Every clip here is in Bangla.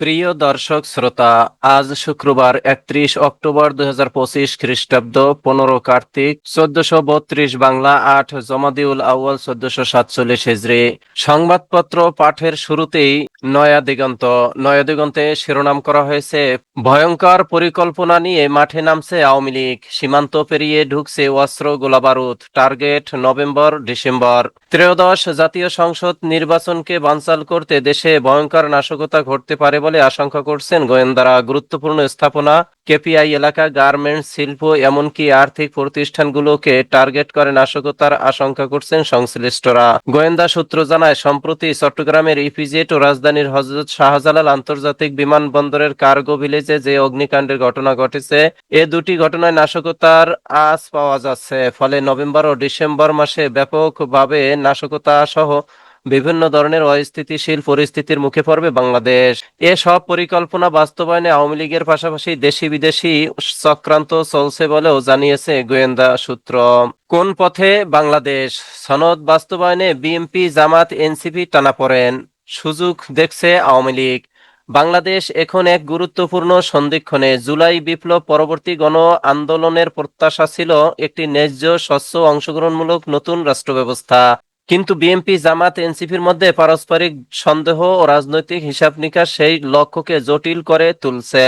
প্রিয় দর্শক শ্রোতা, আজ শুক্রবার একত্রিশ অক্টোবর দুই হাজার পঁচিশ খ্রিস্টাব্দ, পনেরো কার্তিক, চোদ্দশো বত্রিশ বাংলা, আট জমাদিউল আউয়াল, চোদ্দশো সাতচল্লিশ হিজড়ি সংবাদপত্র পাঠের শুরুতেই নয়া দিগন্ত। নয়া দিগন্তে শিরোনাম করা হয়েছে, ভয়ঙ্কর পরিকল্পনা নিয়ে মাঠে নামছে আওয়ামী লীগ। সীমান্ত পেরিয়ে ঢুকছে অস্ত্র গোলাবারুদ। Target November, December. ত্রয়োদশ জাতীয় সংসদ নির্বাচনকে বানচাল করতে দেশে ভয়ঙ্কর নাশকতা ঘটতে পারে বলে আশঙ্কা করছেন গোয়েন্দারা। গুরুত্বপূর্ণ স্থাপনা, কেপিআই এলাকা, গার্মেন্টস, শিল্প, এমনকি আর্থিক প্রতিষ্ঠানগুলোকে টার্গেট করে নাশকতার আশঙ্কা করছেন সংশ্লিষ্টরা। গোয়েন্দা সূত্র জানায়, সম্প্রতি চট্টগ্রামের ইপিজেট ও রাজধানীর হজরত শাহজালাল আন্তর্জাতিক বিমানবন্দরের কার্গো ভিলেজে যে অগ্নিকাণ্ডের ঘটনা ঘটেছে, এ দুটি ঘটনায় নাশকতার আজ পাওয়া যাচ্ছে। ফলে নভেম্বর ও ডিসেম্বর মাসে ব্যাপকভাবে নাশকতা সহ বিভিন্ন ধরনের অস্থিতিশীল পরিস্থিতির মুখে পড়বে বাংলাদেশ। এসব পরিকল্পনা বাস্তবায়নে আওয়ামী লীগের পাশাপাশি দেশি বিদেশি চক্রান্ত চলছে বলেও জানিয়েছে গোয়েন্দা সূত্র। কোন পথে বাংলাদেশ? সনদ বাস্তবায়নে বিএনপি, জামাত, এনসিপি টানাপড়েন সুযোগ দেখছে আওয়ামী লীগ। বাংলাদেশ এখন এক গুরুত্বপূর্ণ সন্ধিক্ষণে। জুলাই বিপ্লব পরবর্তী গণ আন্দোলনের প্রত্যাশা ছিল একটি ন্যায্য, স্বচ্ছ, অংশগ্রহণমূলক নতুন রাষ্ট্র ব্যবস্থা কিন্তু বিএনপি, জামাত, এনসিপির মধ্যে পারস্পরিক সন্দেহ ও রাজনৈতিক হিসাব নিকাশ সেই লক্ষ্যকে জটিল করে তুলছে।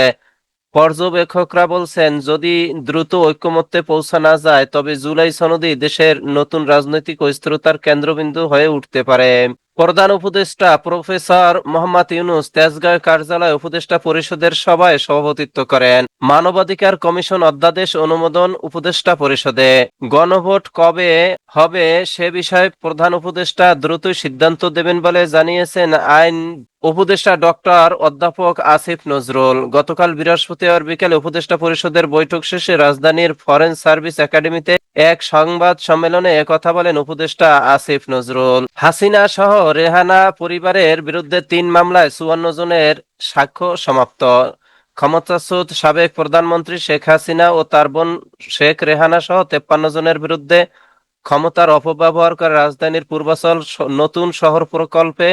পর্যবেক্ষকরা বলছেন, যদি দ্রুত ঐক্যমত্যে পৌঁছা না যায়, তবে জুলাই সনদি দেশের নতুন রাজনৈতিক অস্থিরতার কেন্দ্রবিন্দু হয়ে উঠতে পারে। প্রধান উপদেষ্টা প্রফেসর মোহাম্মদ ইউনুস তেজগাঁও কার্যালয় উপদেষ্টা পরিষদের সভায় সভাপতিত্ব করেন। মানবাধিকার কমিশন অধ্যাদেশ অনুমোদন উপদেষ্টা পরিষদে। গণভোট কবে হবে সে বিষয়ে প্রধান উপদেষ্টা দ্রুত সিদ্ধান্ত দেবেন বলে জানিয়েছেন আইন উপদেষ্টা ডক্টর অধ্যাপক আসিফ নজরুল। গতকাল বৃহস্পতিবার বিকেলে উপদেষ্টা পরিষদের বৈঠক শেষে রাজধানীর ফরেন সার্ভিস একাডেমিতে এক সংবাদ সম্মেলনে একথা বলেন উপদেষ্টা আসিফ নজরুল। হাসিনা সহ রেহানা পরিবারের বিরুদ্ধে তিন মামলায় চুয়ান্ন জনের সাক্ষ্য সমাপ্ত। ক্ষমতাচ্যুত সাবেক প্রধানমন্ত্রী শেখ হাসিনা ও তার বোন শেখ রেহানা সহ তেপ্পান্ন জনের বিরুদ্ধে ক্ষমতার অপব্যবহার করে রাজধানীর পূর্বাচল নতুন শহর প্রকল্পে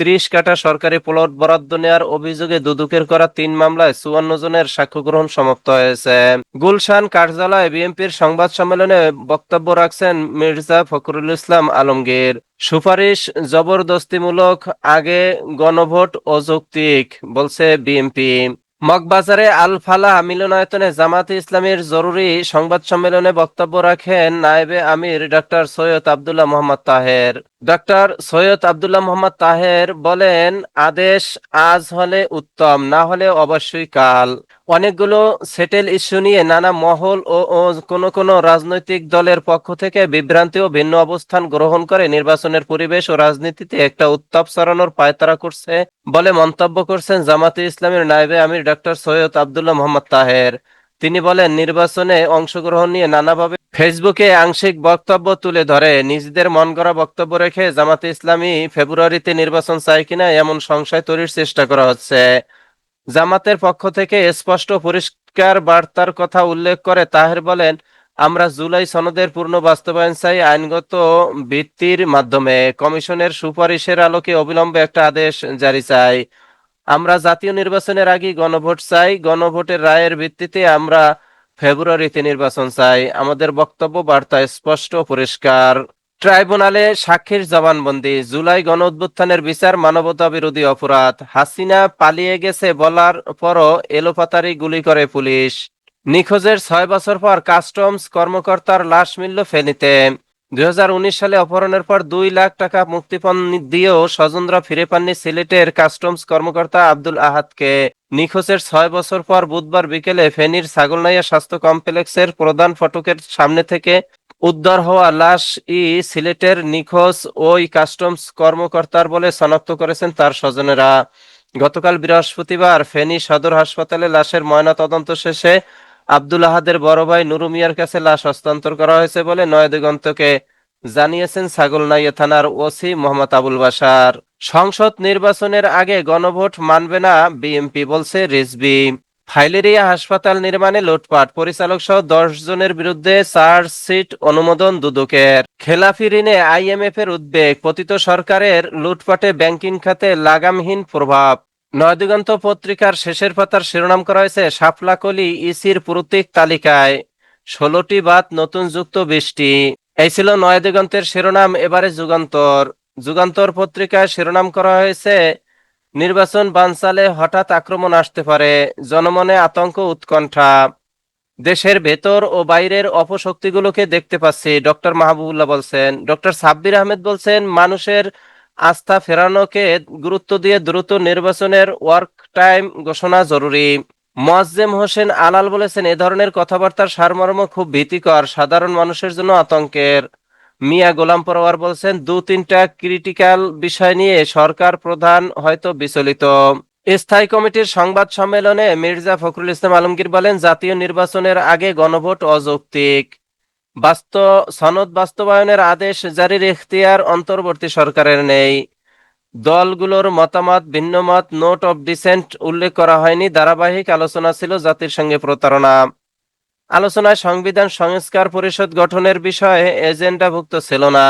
ত্রিশ কাটা সরকারি প্লট বরাদ্দ নেওয়ার অভিযোগে দুদকের করা তিন মামলায় চুয়ান্ন জনের সাক্ষ্য গ্রহণ সমাপ্ত হয়েছে। গুলশান কার্যালয়ে বিএনপির সংবাদ সম্মেলনে বক্তব্য রাখছেন মির্জা ফখরুল ইসলাম আলমগীর। সুপারিশ জবরদস্তিমূলক, আগে গণভোট অযৌক্তিক, বলছে বিএনপি। মগবাজারে আল ফালাহ মিলনায়তনে জামাতে ইসলামের জরুরি সংবাদ সম্মেলনে বক্তব্য রাখেন নায়েবে আমির ডক্টর সৈয়দ আবদুল্লাহ মোহাম্মদ তাহের। ডক্টর সৈয়দ আবদুল্লাহ মোহাম্মদ তাহের বলেন, আদেশ আজ হলে উত্তম, না হলে অবশ্যই কাল। অনেকগুলো সেটেল ইস্যু নিয়ে নানা মহল ও কোন কোন রাজনৈতিক দলের পক্ষ থেকে বিভ্রান্তি ও ভিন্ন অবস্থান গ্রহণ করে নির্বাচনের পরিবেশ ও রাজনীতিতে একটা উত্তাপ ছড়ানোর পায়তারা করছে বলে মন্তব্য করছেন জামাতে ইসলামের নায়েবে আমির ডক্টর সৈয়দ আবদুল্লাহ মোহাম্মদ তাহের। তিনি বলেন, নির্বাচনে অংশগ্রহণ নিয়ে নানাভাবে ফেসবুকে আংশিক বক্তব্য তুলে ধরে, নিজেদের মন গড়া বক্তব্য রেখে জামাতে ইসলামী ফেব্রুয়ারিতে নির্বাচন চায় কিনা এমন সংশয় তৈরির চেষ্টা করা হচ্ছে। জামাতের পক্ষ থেকে স্পষ্ট পরিষ্কার বার্তার কথা উল্লেখ করে তাহের বলেন, আমরা জুলাই সনদের পূর্ণ বাস্তবায়ন চাই আইনগত ভিত্তির মাধ্যমে। কমিশনের সুপারিশের আলোকে অবিলম্বে একটা আদেশ জারি চাই। আমরা জাতীয় নির্বাচনের আগে গণভোট চাই। গণভোটের রায়ের ভিত্তিতে আমরা ফেব্রুয়ারিতে নির্বাচন চাই। আমাদের বক্তব্য, বার্তা স্পষ্ট পরিষ্কার। ট্রাইব্যুনালে সাক্ষীর জবানবন্দি, জুলাই গণ অভ্যুত্থানের বিচার মানবতা বিরোধী অপরাধ। হাসিনা পালিয়ে গেছে বলার পরও এলোপাতারি গুলি করে পুলিশ। নিখোঁজের ছয় বছর পর কাস্টমস কর্মকর্তার লাশ মিলল ফেনীতে। দুই সালে অপহরণের পর দুই লাখ টাকা মুক্তিপণ দিয়েও স্বজনরা ফিরে পাননি সিলেটের কাস্টমস কর্মকর্তা আব্দুল আহাদকে। নিখোঁজের ছয় বছর পর বুধবার বিকেলে ফেনীর ছাগলনাইয়া স্বাস্থ্য কমপ্লেক্সের প্রধান ফটকের সামনে থেকে উদ্ধার হওয়া লাশ ই সিলেটের নিখোঁজ ওই কাস্টমস কর্মকর্তার বলে শনাক্ত করেছেন তার স্বজনেরা। গতকাল বৃহস্পতিবার ফেনী সদর হাসপাতালে লাশের ময়নাতদন্ত শেষে আব্দুল আহাদের বড় ভাই নুরুমিয়ার কাছে লাশ হস্তান্তর করা হয়েছে বলে নয়াদিগন্তকে জানিয়েছেন ছাগলনাইয়া থানার ওসি মোহাম্মদ আবুল বাসার সংসদ নির্বাচনের আগে গণভোট মানবে না বিএমপি বলছে রিজবি। ফাইলেরিয়া হাসপাতাল নির্মাণে লুটপাট। পরিচালক সহ দশ জনের বিরুদ্ধে চার্জশিট অনুমোদন দুদকের। খেলাফি ঋণে আইএমএফ এর উদ্বেগ। পতিত সরকারের লুটপাটে ব্যাংকিং খাতে লাগামহীন প্রভাব। নয়দিগন্ত পত্রিকার শেষের পাতার শিরোনাম করা হয়েছে, শাপলাকলি ইসির প্রতীক তালিকায়। ষোলোটি বাদ, নতুন যুক্ত বৃষ্টি এই ছিল নয়দিগন্তের শিরোনাম, এবারে যুগান্তর। যুগান্তর পত্রিকায় শিরোনাম করা হয়েছে, নির্বাচন বানচালে হঠাৎ আক্রমণ আসতে পারে, জনমনে আতঙ্ক উৎকণ্ঠা। দেশের ভেতর ও বাইরের অপশক্তিগুলোকে দেখতে পাচ্ছি, ডক্টর মাহবুবুল্লাহ বলছেন। ডক্টর সাব্বির আহমেদ বলছেন, মানুষের আস্থা ফেরানোকে গুরুত্ব দিয়ে দ্রুত নির্বাচনের ওয়ার্ক টাইম ঘোষণা জরুরি। মোয়াজ্জেম হোসেন আলাল বলেছেন, এ ধরনের কথাবার্তার সারমর্ম খুব ভীতিকর, সাধারণ মানুষের জন্য আতঙ্কের। মিয়া গোলাম পরোয়ার বলছেন, দু তিনটা ক্রিটিক্যাল বিষয় নিয়ে সরকার প্রধান হয়তো বিচলিত। স্থায়ী কমিটির সংবাদ সম্মেলনে মির্জা ফখরুল ইসলাম আলমগীর বলেন, জাতীয় নির্বাচনের আগে গণভোট অযৌক্তিক। বাস্ত, সনদ বাস্তবায়নের আদেশ জারির এখতিয়ার অন্তর্বর্তী সরকারের নেই। দলগুলোর মতামত, ভিন্নমত, নোট অব ডিসেন্ট উল্লেখ করা হয়নি। ধারাবাহিক আলোচনা ছিল জাতির সঙ্গে প্রতারণা। আলোচনায় সংবিধান সংস্কার পরিষদ গঠনের বিষয়ে এজেন্ডাভুক্ত ছিল না।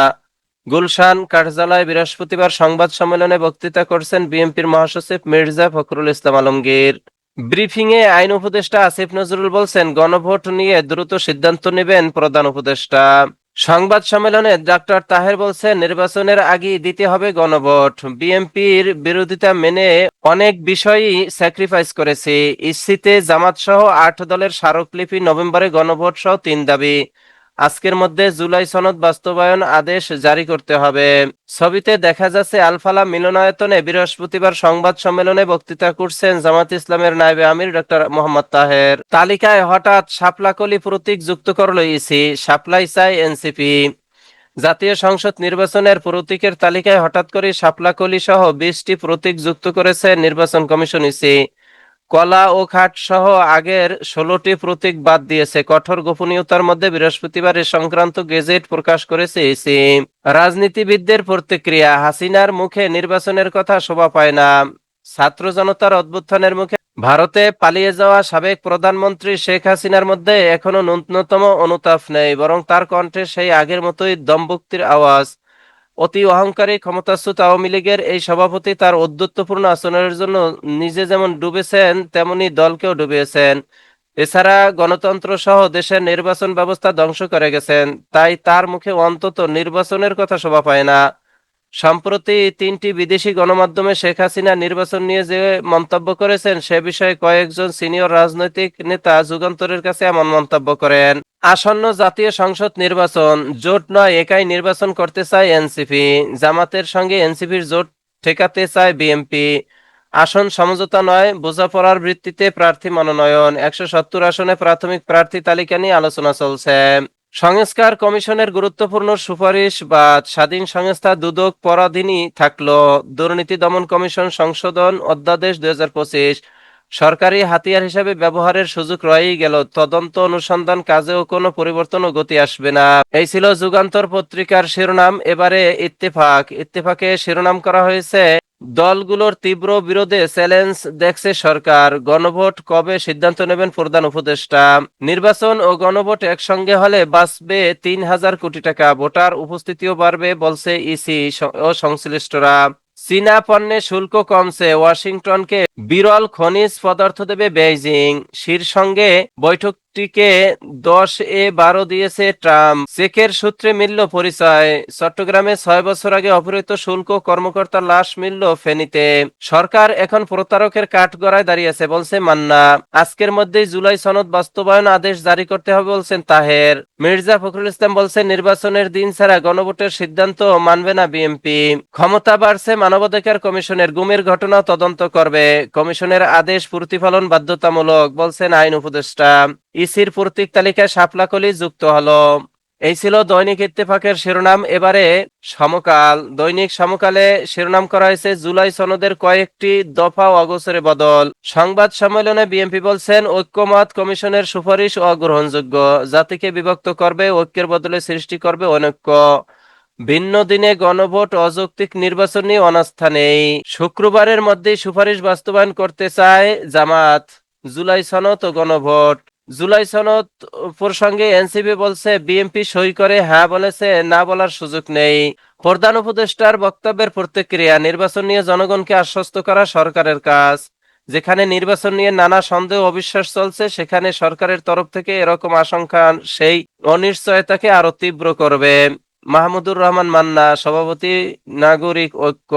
গুলশান, কাঠজালায় বৃহস্পতিবার সংবাদ সম্মেলনে বক্তৃতা করছেন বিএনপির মহাসচিব মির্জা ফখরুল ইসলাম আলমগীর। ব্রিফিং এ আইন উপদেষ্টা আসিফ নজরুল বলছেন, গণভোট নিয়ে দ্রুত সিদ্ধান্ত নেবেন প্রধান উপদেষ্টা। সংবাদ সম্মেলনে ডক্টর তাহের বলছেন, নির্বাচনের আগে দিতে হবে গণভোট। বিএনপির বিরোধিতা মেনে অনেক বিষয়ই স্যাক্রিফাইস করেছে। ইসিতে জামাত সহ আট দলের স্মারকলিপি নভেম্বরে গণভোট সহ তিন দাবি। আজকের মধ্যে জুলাই সনদ বাস্তবায়ন আদেশ জারি করতে হবে। ছবিতে দেখা যাচ্ছে আলফালা মিলনায়তনে বৃহস্পতিবার সংবাদ সম্মেলনে বক্তৃতা করছেন জামাত ইসলামের নায়েবে আমির ডক্টর মোহাম্মদ তাহের। তালিকায় হঠাৎ শাপলাকলি প্রতীক যুক্ত করল ইসি, শাপলাই চাই এনসিপি। জাতীয় সংসদ নির্বাচনের প্রতীকের তালিকায় হঠাৎ করে শাপলাকলি সহ বিশটি প্রতীক যুক্ত করেছে নির্বাচন কমিশন ইসি। কলা ও খাট সহ আগের ষোলোটি প্রতীক বাদ দিয়েছে। কঠোর গোপনীয়তার মধ্যে বৃহস্পতিবার এ সংক্রান্ত গেজেট প্রকাশ করেছে ইসি রাজনীতিবিদদের প্রতিক্রিয়া, হাসিনার মুখে নির্বাচনের কথা শোভা পায় না। ছাত্র জনতার অভ্যুত্থানের মুখে ভারতে পালিয়ে যাওয়া সাবেক প্রধানমন্ত্রী শেখ হাসিনার মধ্যে এখনও ন্যূনতম অনুতাপ নেই, বরং তার কণ্ঠে সেই আগের মতোই দম্ভুক্তির আওয়াজ। অতি অহংকারী ক্ষমতাচ্যুত আওয়ামী লীগের এই সভাপতি তার অধ্যত্বপূর্ণ আচরণের জন্য নিজে যেমন ডুবেছেন, তেমনি দলকেও ডুবিয়েছেন এছাড়া গণতন্ত্র সহ দেশের নির্বাচন ব্যবস্থা ধ্বংস করে গেছেন, তাই তার মুখে অন্তত নির্বাচনের কথা শোভা পায় না। সম্প্রতি তিনটি বিদেশি গণমাধ্যমে শেখ হাসিনা নির্বাচন নিয়ে যে মন্তব্য করেছেন, সে বিষয়ে কয়েকজন সিনিয়র রাজনৈতিক নেতা যুগান্তরের কাছে এমন মন্তব্য করেন, আসন্ন জাতীয় সংসদ নির্বাচন জোট নয়, একাই নির্বাচন করতে চায় এনসিপি। জামাতের সঙ্গে এনসিপির জোট ঠেকাতে চায় বিএনপি। আসন সমঝোতা নয় বোঝাপড়ার ভিত্তিতে প্রার্থী মনোনয়ন। একশো সত্তর আসনে প্রাথমিক প্রার্থী তালিকা নিয়ে আলোচনা চলছে। সংস্কার কমিশনের গুরুত্বপূর্ণ সুপারিশ বা স্বাধীন সংস্থা দুদক পরাধীনই থাকল। দুর্নীতি দমন কমিশন সংশোধন অধ্যাদেশ দুই হাজার পঁচিশ। সরকারি হাতিয়ার হিসেবে ব্যবহারের সুযোগ রয়েই গেল। তদন্ত অনুসন্ধান কাজেও কোনো পরিবর্তন ও গতি আসবে না। এই ছিল যুগান্তর পত্রিকার শিরোনাম। এবারে ইত্তেফাক। ইত্তেফাকে শিরোনাম করা হয়েছে দলগুলোর তীব্র বিরোধে চ্যালেঞ্জ দেখছে সরকার। গণভোট কবে সিদ্ধান্ত নেবেন প্রধান উপদেষ্টা? নির্বাচন ও গণভোট একসঙ্গে হলে বাঁচবে তিন হাজার কোটি টাকা। ভোটার উপস্থিতিও বাড়বে, বলছে ইসি ও সংশ্লিষ্টরা। চীনা পণ্যে শুল্ক কমছে। ওয়াশিংটনকে বিরল খনিজ পদার্থ দেবে বেইজিং। শির সঙ্গে বৈঠকটিকে দশ এ বারো দিয়েছে ট্রাম্প। চেকের সূত্রে মিলল পরিচয়। চট্টগ্রামে ছয় বছর আগে অপহৃত শুল্ক কর্মকর্তার লাশ মিলল ফেনীতে। সরকার এখন প্রতারকের কাঠগড়ায় দাঁড়িয়েছে, বলছে মান্না। আজকের মধ্যেই জুলাই সনদ বাস্তবায়ন আদেশ জারি করতে হবে, বলছেন তাহের। মির্জা ফখরুল ইসলাম বলছেন, নির্বাচনের দিন ছাড়া গণভোটের সিদ্ধান্ত মানবে না বিএনপি। ক্ষমতা বাড়ছে মানবাধিকার কমিশনের গুমের ঘটনা তদন্ত করবে। কমিশনের আদেশ প্রতিফলন বাধ্যতামূলক, বলছেন আইন উপদেষ্টা। ইসির প্রতীক তালিকায় শাপলাকলি যুক্ত হলো। এই ছিল দৈনিক ইত্তেফাকের শিরোনাম। এবারে সমকাল। দৈনিক সমকালে শিরোনাম করা হয়েছে জুলাই সনদের কয়েকটি দফা অগোচরে বদল। সংবাদ সম্মেলনে বিএনপি বলছেন, ঐক্যমত কমিশনের সুপারিশ অগ্রহণযোগ্য। জাতিকে বিভক্ত করবে, ঐক্যের বদলে সৃষ্টি করবে অনৈক্য। ভিন্ন দিনে গণভোট, অযৌক্তিক নির্বাচন নিয়ে অনাস্থা নেই। শুক্রবারের মধ্যেই সুপারিশ বাস্তবায়ন করতে চায় জামাত। জুলাই সনদ ও গণভোট। জুলাই সনদ প্রসঙ্গে এনসিপি বলছে, বিএনপি সই করে হ্যাঁ বলেছে, না বলার সুযোগ নেই। প্রধান উপদেষ্টার বক্তব্যের প্রতিক্রিয়া, নির্বাচন নিয়ে জনগণকে আশ্বস্ত করা সরকারের কাজ। যেখানে নির্বাচন নিয়ে নানা সন্দেহ, অবিশ্বাস চলছে, সেখানে সরকারের তরফ থেকে এরকম আশঙ্কা, সেই অনিশ্চয়তাকে আরও তীব্র করবে। মাহমুদুর রহমান মান্না, সভাপতি নাগরিক ঐক্য।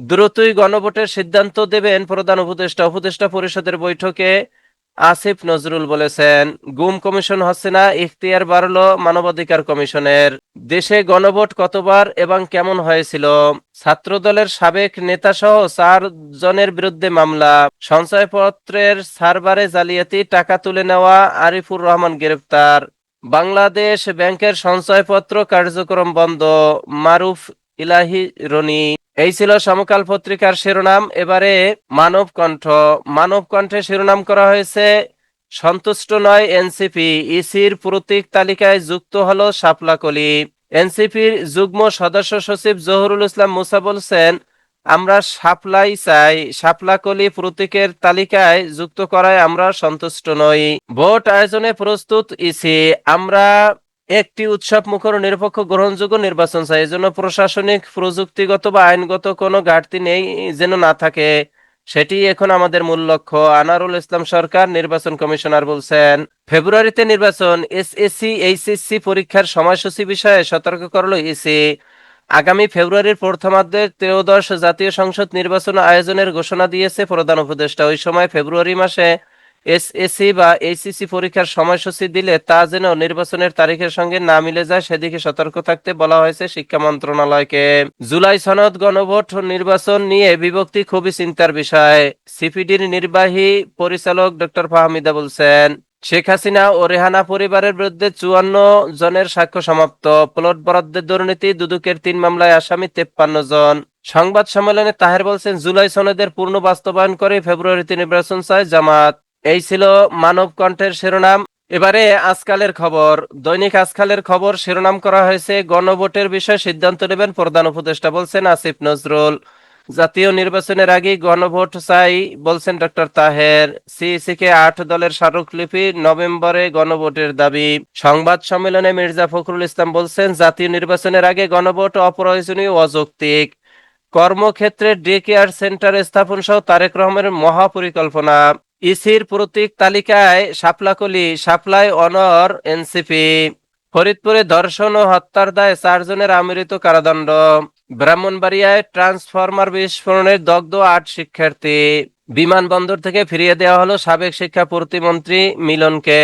দ্রুতই গণভোটের সিদ্ধান্ত দেবেন প্রধান উপদেষ্টা। উপদেষ্টা পরিষদের বৈঠকে আসিফ নজরুল বলেছেন, গুম কমিশন হচ্ছে না, ইখতিয়ার বাড়লো মানবাধিকার কমিশনের। দেশে গণভোট কতবার এবং কেমন হয়েছিল? ছাত্রদলের সাবেক নেতা সহ চার জনের বিরুদ্ধে মামলা। সঞ্চয়পত্রের সার্ভারে জালিয়াতি, টাকা তুলে নেওয়া, আরিফুর রহমান গ্রেফতার বাংলাদেশ ব্যাংকের সঞ্চয়পত্র কার্যক্রম বন্ধ, মারুফ ইলাহি রনি। এই ছিল সমকাল পত্রিকার শিরোনাম। এবারে মানব কণ্ঠ। মানব কণ্ঠে শিরোনাম করা হয়েছে, সন্তুষ্ট নয় এনসিপি। ইসির প্রতীক তালিকায় যুক্ত হলো শাপলাকলি এনসিপির যুগ্ম সদস্য সচিব জহুরুল ইসলাম মুসা বলছেন, আমরা শাপলাই চাই। শাপলাকলি প্রতীকের তালিকায় যুক্ত করায় আমরা সন্তুষ্ট নই। ভোট আয়োজনে প্রস্তুত ইসি। আমরা একটি উৎসব মুখর নিরপেক্ষ গ্রহণযোগ্য নির্বাচন চাই। এজন্য প্রশাসনিক, প্রযুক্তিগত বা আইনগত কোনো ঘাটতি নেই যেন না থাকে। সেটি এখন আমাদের মূল লক্ষ্য। আনারুল ইসলাম সরকার, নির্বাচন কমিশনার বলছেন, ফেব্রুয়ারিতে নির্বাচন এসএসসি, এইচএসসি পরীক্ষার সময়সূচি বিষয়ে সতর্ক করল ইসি। আগামী ফেব্রুয়ারির প্রথমার্ধে ত্রয়োদশ জাতীয় সংসদ নির্বাচন আয়োজনের ঘোষণা দিয়েছে প্রধান উপদেষ্টা। ওই সময় ফেব্রুয়ারি মাসে এসএসসি বা এইচসিসি পরীক্ষার সময়সূচি দিলে তা যেন নির্বাচনের তারিখের সঙ্গে না মিলে যায়, সেদিকে সতর্ক থাকতে বলা হয়েছে শিক্ষা মন্ত্রণালয়কে। জুলাই সনদ গণভোট নির্বাচন নিয়ে বিভক্তি খুবই চিন্তার বিষয়। সিপিডির নির্বাহী পরিচালক ডক্টর ফাহমিদা বলছেন, শেখ হাসিনা ও রেহানা পরিবারের বিরুদ্ধে চুয়ান্ন জনের সাক্ষ্য সমাপ্ত। প্লট বরাদ্দের দুর্নীতি, দুদকের তিন মামলায় আসামি তেপ্পান্ন জন। সংবাদ সম্মেলনে তাহের বলছেন, জুলাই সনদের পূর্ণ বাস্তবায়ন করে ফেব্রুয়ারিতে নির্বাচন চায় জামাত। এই ছিল মানব কণ্ঠের শিরোনাম। এবারে আজকালের খবর। দৈনিক আজকালের খবর শিরোনাম করা হয়েছে। গণভোটের বিষয়ে সিদ্ধান্ত নেবেন প্রধান উপদেষ্টা বলছেন আসিফ নজরুল। জাতীয় নির্বাচনের আগে গণভোট চাই বলছেন ডক্টর তাহের। সিইসি কে আট দলের স্মারকলিপি নভেম্বরে গণভোটের দাবি। সংবাদ সম্মেলনে মির্জা ফখরুল ইসলাম বলছেন, জাতীয় নির্বাচনের আগে গণভোট অপ্রয়োজনীয় অযৌক্তিক। কর্মক্ষেত্রে ডে কেয়ার সেন্টার স্থাপন সহ তারেক রহমানের মহাপরিকল্পনা। ইসির প্রতীক তালিকায় শাপলাকলি শাপলায় অনর, এনসিপি। ফরিদপুরে ধর্ষণ ও হত্যার দায়ে চারজনের আমৃত কারাদণ্ড। ব্রাহ্মণবাড়িয়ায় ট্রান্সফরমার বিস্ফোরণের দগ্ধ আট শিক্ষার্থী। বিমানবন্দর থেকে ফিরিয়ে দেওয়া হলো সাবেক শিক্ষা প্রতিমন্ত্রী মিলনকে।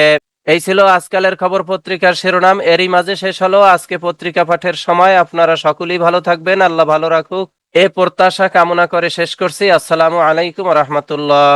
এই ছিল আজকালের খবর পত্রিকার শিরোনাম। এরই মাঝে শেষ হলো আজকে পত্রিকা পাঠের সময়। আপনারা সকলেই ভালো থাকবেন। আল্লাহ ভালো রাখুক। এ প্রত্যাশা কামনা করে শেষ করছি। আসসালামু আলাইকুম রহমতুল্লাহ।